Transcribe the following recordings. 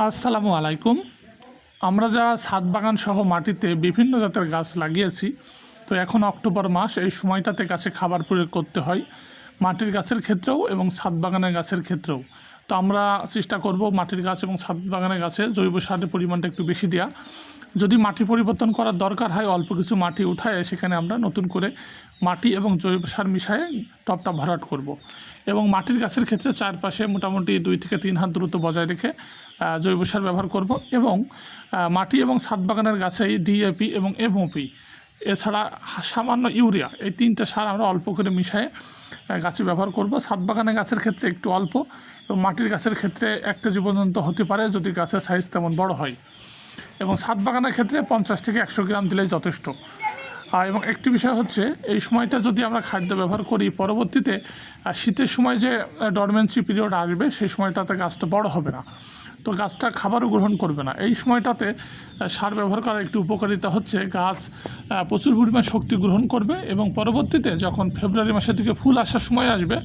আসসালামু আলাইকুম। আমরা যা ছাদ বাগান সহ মাটিতে বিভিন্ন জাতের গাছ লাগিয়েছি, তো এখন অক্টোবর মাস, এই সময়টাতে গাছে খাবার প্রয়োগ করতে হয় মাটির গাছের ক্ষেত্রেও এবং ছাদ বাগানের গাছের ক্ষেত্রেও। তো আমরা চেষ্টা করব মাটির গাছ এবং ছাদ বাগানের গাছে জৈব সারের পরিমাণটা একটু বেশি দেওয়া যদি মাটি পরিবর্তন করার দরকার হয়, অল্প কিছু মাটি উঠায় সেখানে আমরা নতুন করে মাটি এবং জৈব সার মিশিয়ে টপটা ভরাট করব। এবং মাটির গাছের ক্ষেত্রে চারপাশে মোটামুটি দুই থেকে তিন হাত দূরত্ব বজায় রেখে জৈব সার ব্যবহার করব এবং মাটি এবং ছাদ বাগানের গাছেই ডিএপি এবং এমওপি এছাড়া সামান্য ইউরিয়া, এই তিনটে সার আমরা অল্প করে মিশিয়ে গাছে ব্যবহার করব। ছাদ বাগানের গাছের ক্ষেত্রে একটু অল্প এবং মাটির গাছের ক্ষেত্রে একটা জীবজন্ত হতে পারে যদি গাছের সাইজ তেমন বড় হয়। এবং ছাদ বাগানের ক্ষেত্রে পঞ্চাশ থেকে একশো গ্রাম দিলেই যথেষ্ট। এবং একটি বিষয় হচ্ছে, এই সময়টা যদি আমরা খাদ্য ব্যবহার করি, পরবর্তীতে শীতের সময় যে ডরমেন্সি পিরিয়ড আসবে, সেই সময়টাতে গাছটা বড় হবে না। তো গাছটা খাবারও গ্রহণ করবে না। এই সময়টাতে সার ব্যবহার করার একটি উপকারিতা হচ্ছে। গাছ প্রচুর পরিমাণ শক্তি গ্রহণ করবে এবং পরবর্তীতে যখন ফেব্রুয়ারি মাসের দিকে ফুল আসার সময় আসবে,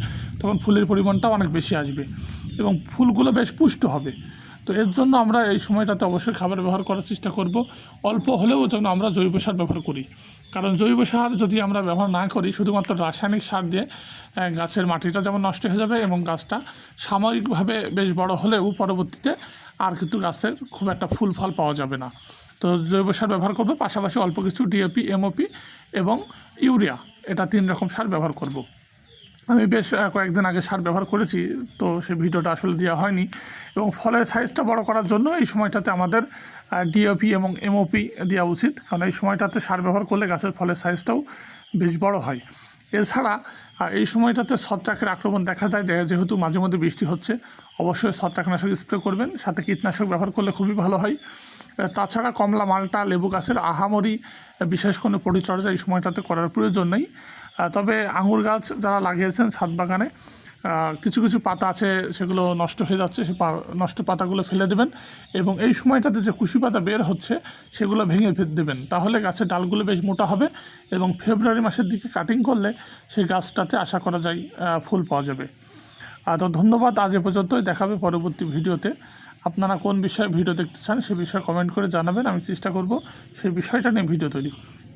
তখন ফুলের পরিমাণটাও অনেক বেশি আসবে এবং ফুলগুলো বেশ পুষ্ট হবে। তো এর জন্য আমরা এই সময়টাতে অবশ্যই খাবার ব্যবহার করার চেষ্টা করব। অল্প হলেও যেন আমরা জৈব সার ব্যবহার করি। কারণ জৈব সার যদি আমরা ব্যবহার না করি, শুধুমাত্র রাসায়নিক সার দিয়ে গাছের মাটিটা যেমন নষ্ট হয়ে যাবে এবং গাছটা সাময়িকভাবে বেশ বড় হলেও পরবর্তীতে আর কিন্তু গাছের খুব একটা ফুল ফল পাওয়া যাবে না। তো জৈব সার ব্যবহার করব, পাশাপাশি অল্প কিছু ডিএপি এমওপি এবং ইউরিয়া, এটা তিন রকম সার ব্যবহার করব। আমি বেশ কয়েকদিন আগে সার ব্যবহার করেছি তো সেই ভিডিওটা আসলে দেওয়া হয়নি। এবং ফলের সাইজটা বড় করার জন্য এই সময়টাতে আমাদের ডিওপি এবং এমওপি দেওয়া উচিত। কারণ এই সময়টাতে সার ব্যবহার করলে গাছের ফলের সাইজটাও বেশ বড় হয়। এছাড়া এই সময়টাতে ছত্রাকের আক্রমণ দেখা যায় যেহেতু মাঝে মধ্যে বৃষ্টি হচ্ছে। অবশ্যই ছত্রাকনাশক স্প্রে করবেন সাথে কীটনাশক ব্যবহার করলে খুবই ভালো হয়। তাছাড়া কমলা মালটা লেবু গাছের আহামরি আহ, বিশেষ কোনো পরিচর্যা এই সময়টাতে করার প্রয়োজন নেই। তবে আঙুর গাছ যারা লাগিয়েছেন ছাদ বাগানে কিছু কিছু পাতা আছে সেগুলো নষ্ট হয়ে যাচ্ছে, সে নষ্ট পাতাগুলো ফেলে দেবেন এবং এই সময়টাতে যে কুশি পাতা বের হচ্ছে সেগুলো ভেঙে ফে- দেবেন। তাহলে গাছের ডালগুলো বেশ মোটা হবে এবং ফেব্রুয়ারি মাসের দিকে কাটিং করলে সেই গাছটাতে আশা করা যায় ফুল পাওয়া যাবে। তো ধন্যবাদ, আজ এ পর্যন্তই। দেখাবে পরবর্তী ভিডিওতে। আপনারা কোন বিষয়ে ভিডিও দেখতে চান সে বিষয়ে কমেন্ট করে জানাবেন, আমি চেষ্টা করব সেই বিষয়টা নিয়ে ভিডিও তৈরি করব